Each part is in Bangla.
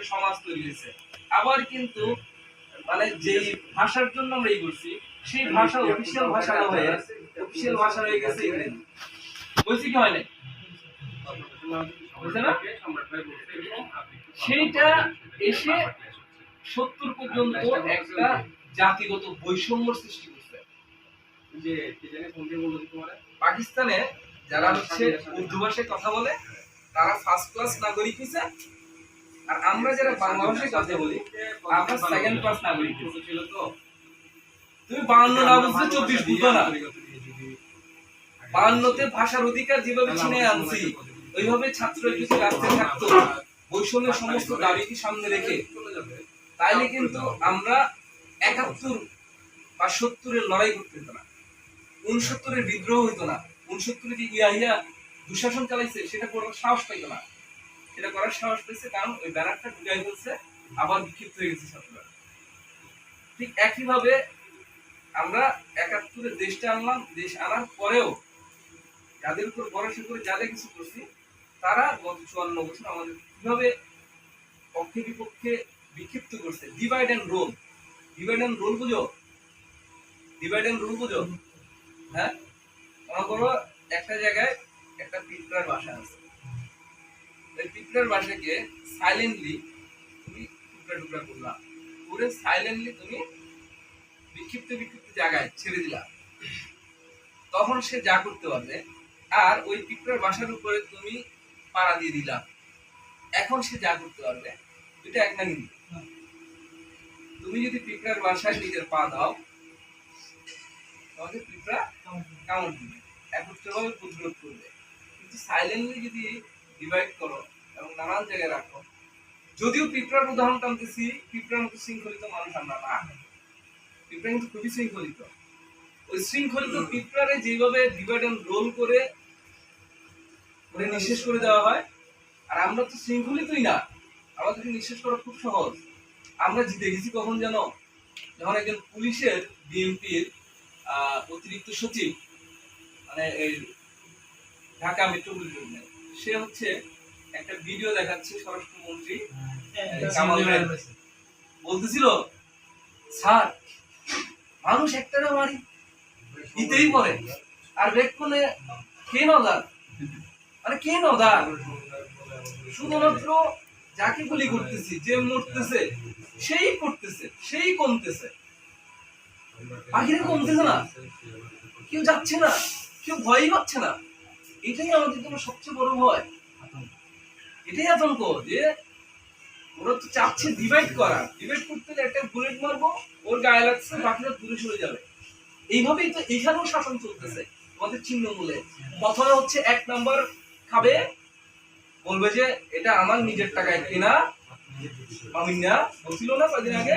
একটা সমাজ তৈরি হয়েছে। আবার কিন্তু মানে যেই ভাষার জন্য আমরা এই করছি সেই ভাষা অফিসিয়াল ভাষা না হয়ে অফিসিয়াল ভাষা হয়ে গেছে বলছি কি হয় না? সেইটা এসে সত্তর পর্যন্ত একটা জাতিগত বৈষম্য সৃষ্টি করছে। যে পাকিস্তানে যারা হচ্ছে উর্দু ভাষায় কথা বলে তারা ফার্স্ট ক্লাস নাগরিক হিসেবে আর আমরা যারা বাংলা ভাষায় কথা বলি, আমরা সেকেন্ড ক্লাস নাগরিক। তুমি বান্ন না বুঝলে চব্বিশ বুঝো না। বান্নতে ভাষার অধিকার যেভাবে ছিনে আনছি, ওইভাবে ছাত্র যদি রাস্তায় থাকতো, বৈষম্যের সমস্ত দাবিকে সামনে রেখে? তাইলে কিন্তু আমরা একাত্তর বা সত্তরের লড়াই করতে হতো না। উনসত্তরের বিদ্রোহ হইতো না। উনসত্তরে যে ইয়া ইয়া দুঃশাসন চালাইছে, সেটা করার সাহস পাইতো না। সেটা করার সাহস পেয়েছে, কারণ ওই ব্যানারটা ঢুকাই ফেলছে আবার বিক্ষিপ্ত হয়ে গেছে ছাত্ররা ঠিক একইভাবে আমরা একাত্তরে দেশটা আনলাম, দেশ আনার পরেও যাদের উপর ভরসা করে যা যা কিছু করছি, তারা গত চুয়ান্ন বছর আমাদের কীভাবে পক্ষে বিপক্ষে বিক্ষিপ্ত করছে? Divide and roll divide and roll বুঝো? ডিভাইড অ্যান্ড রোল বুঝো? হ্যাঁ? মনে করো একটা জায়গায় একটা পিঁপড়ার বাসা আছে। পিঁপড়ার বাসাকে সাইলেন্টলি তুমি টুকরা টুকরা করলা। করে সাইলেন্টলি তুমি বিক্ষিপ্ত বিক্ষিপ্ত জায়গায় ছেড়ে দিলা। তখন সে যা করতে পারবে আর ওই পিঁপড়ার বাসার উপরে তুমি পাড়া দিয়ে দিলা। এখন সে যা করতে পারবে, এটা এক না তুমি যদি পিঁপড়ার বাসায় নিজের পা দাও তোমাকে পিঁপড়া কামড় দিবে। একত্রভাবে প্রতিরোধ করবে। কিন্তু সাইলেন্টলি যদি ডিভাইড করো এবং নানান জায়গায় রাখো। যদিও পিঁপড়ার উদাহরণ টানতেছি পিঁপড়ার মতো শৃঙ্খলিত মানুষ আমরা না। পিঁপড়া কিন্তু খুবই শৃঙ্খলিত। ওই শৃঙ্খলিত পিঁপড়ারে যেভাবে ডিভাইড অ্যান্ড রোল করে করে নিঃশেষ করে দেওয়া হয় আর আমরা তো শৃঙ্খলিতই না। আমাদেরকে নিঃশেষ করা খুব সহজ। আমরা গেছি কখন যেন যখন একজন পুলিশের বিএনপির অতিরিক্ত সচিব মানে এই ঢাকা মেট্রোপলিটনের সে হচ্ছে একটা ভিডিও দেখাচ্ছে স্বরাষ্ট্রমন্ত্রী কামাল বলতেছিল স্যার মানুষ একটা না মারি দিতেই পরে আর কে নদার কে নদার শুধুমাত্র যাকে গুলি করতেছি যে মরতেছে সেই করতেছে সেই কমতেছে। বাকিরা কমতেছে না। কেউ যাচ্ছে না কেউ ভয়ই পাচ্ছে না। এটাই আমাদের জন্য সবচেয়ে বড় ভয়। এটাই আতঙ্ক যে ওরা তো চাচ্ছে করা করতে একটা বুলেট মারবো, ওর গায়ে লাগছে বাকিরা দূরে সরে যাবে। এইভাবেই তো এখানেও শাসন চলতেছে প্রথমে হচ্ছে এক খাবে, বলবে যে, এটা আমার নিজের টাকায় কেনা বলছিল না কয়দিন আগে?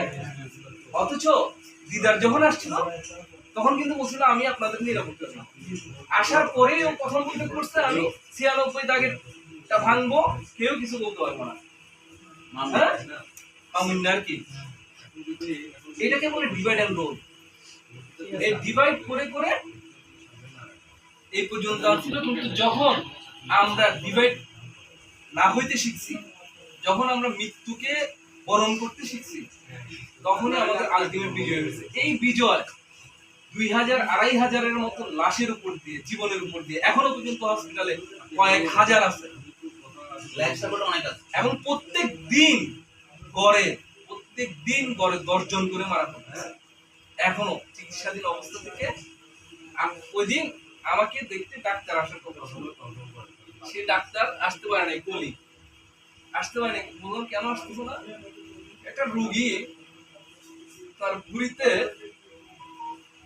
অথচ দিদার যখন আসছিল, তখন কিন্তু বলছিল, আমি আপনাদের নিরাপত্তা আসার পরেই প্রথম বলতে করছে, আমি ছিয়ানব্বই দাগেরটা ভাঙবো কেউ কিছু বলতে পারব না। হ্যাঁ? না আর কি? এটাকে বলে ডিভাইড অ্যান্ড রোল এই ডিভাইড করে করে এই পর্যন্ত কিন্তু যখন আমরা ডিভাইড না হইতে শিখছি যখন আমরা মৃত্যুকে বরণ করতে শিখছি তখনই আমাদের আলটিমেট বিজয় হয়েছে। এই বিজয় দুই হাজার আড়াই হাজারের মতো লাশের উপর দিয়ে জীবনের উপর দিয়ে এখনও পর্যন্ত হসপিটালে কয়েক হাজার আছে। এবং প্রত্যেক দিন গড়ে, প্রত্যেক দিন গড়ে দশজন করে মারা পড়তেছে এখনও চিকিৎসাধীন অবস্থা থেকে ওই দিন আমাকে দেখতে ডাক্তার আসার কথা সে ডাক্তার আসতে পারে নাই, কলি। আসতে পারে নাই। বললাম কেন আসতেছো না? একটা রুগী তার ভুঁড়িতে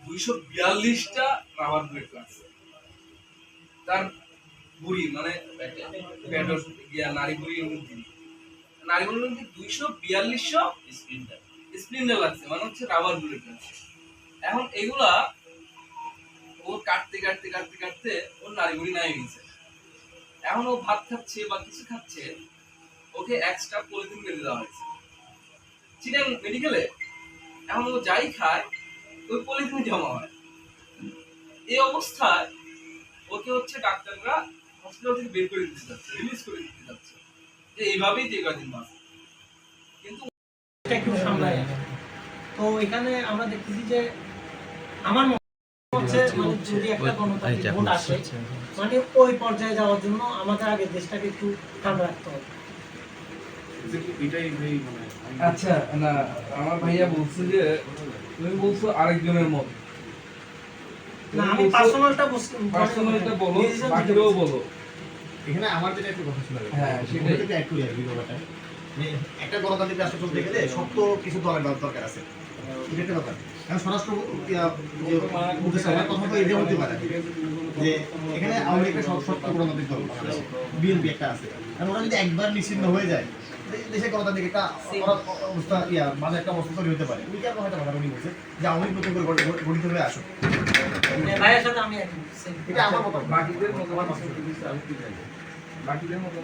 দুইশো বিয়াল্লিশটা রাবার ব্লেড লাগছে তার বুড়ি মানে নারী বুড়ি নারী বুড়ির মধ্যে দুইশো বিয়াল্লিশশো স্প্লিন্টার স্প্লিন্টার লাগছে মানে হচ্ছে রাবার বুলেট লাগছে। এখন এগুলা ও কাটতে কাটতে কাটতে কাটতে ওর নারী বুড়ি নাই গেছে। এখন ও ভাত খাচ্ছে বা কিছু খাচ্ছে, ওকে এক্সট্রা পলিথিন বেঁধে দেওয়া হয়েছে। চিটাং মেডিকেলে এখন ও যাই খায়, ওই পলিথিন জমা হয়। এই অবস্থায় ওকে হচ্ছে ডাক্তাররা হসপিটাল থেকে বের করে দিতে যাচ্ছে রিলিজ করে দিতে যাচ্ছে। যে এইভাবেই যে কদিন বাঁচে একটু সামলায় তো এখানে আমরা দেখতেছি যে আমার হচ্ছে মানে যদি একটা গণতান্ত্রিক ভোট আসে মানে ওই পর্যায়ে যাওয়ার জন্য আমাদের আগে দেশটাকে একটু ঠান্ডা রাখতে হবে। মানে আচ্ছা না আমার ভাইয়া বলছে যে তুমি বলছো আরেকজনের মত। না আমি পার্সোনালটা পার্সোনালটা বলো Decision দিতে বাকিরাও বলছি। বলো। এখানে আমার যেটা একটু কথা ছিল হ্যাঁ, ব্যাপারটা। মানে একটা গণতান্ত্রিক রাষ্ট্র চলতে গেলে সব কিছু দলের দরকার আছে। এটা একটা ব্যাপার। এখন স্বরাষ্ট্র যে উপদেষ্টা, আমার কথা তো এটা হতে পারে যে এখানে আওয়ামী লীগের সব গণতান্ত্রিক দল বিএনপি একটা আছে। কারণ ওরা যদি একবার নিশ্চিন্ন হয়ে যায় দেশে গণতান্ত্রিক একটা অবস্থা ইয়া মানে একটা অবস্থা তৈরি হতে পারে। উনি কথা উনি বলছে যে আওয়ামী নতুন করে গঠিত হয়ে আসুক। মানে ভাইয়ের সাথে আমি এটা আমার মত বাকিদের মত আমার মাস্টার আমি কি জানি বাকিদের মত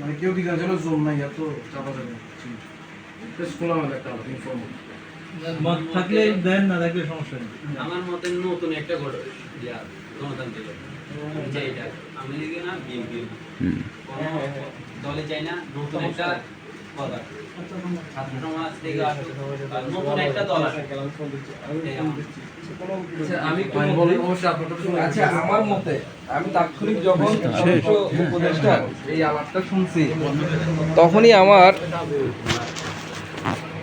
মানে কেউ ঠিক আছে জোর নাই এত চাপা যাবে বেশ খোলামেলা একটা ইনফর্ম মত থাকলে দেন না থাকলে সমস্যা নেই। আমার মতে নতুন একটা ইয়া, গণতান্ত্রিক এটা আমি না বিএনপি। দলে চাই না নতুন একটা আমার। আচ্ছা আমার মতে আমি তাৎক্ষণিক যখন স্বরাষ্ট্র এই আলাপটা শুনছি তখনই আমার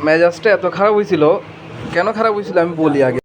মেজাজটা এত খারাপ হয়েছিল। কেন খারাপ হয়েছিল আমি বলি আগে।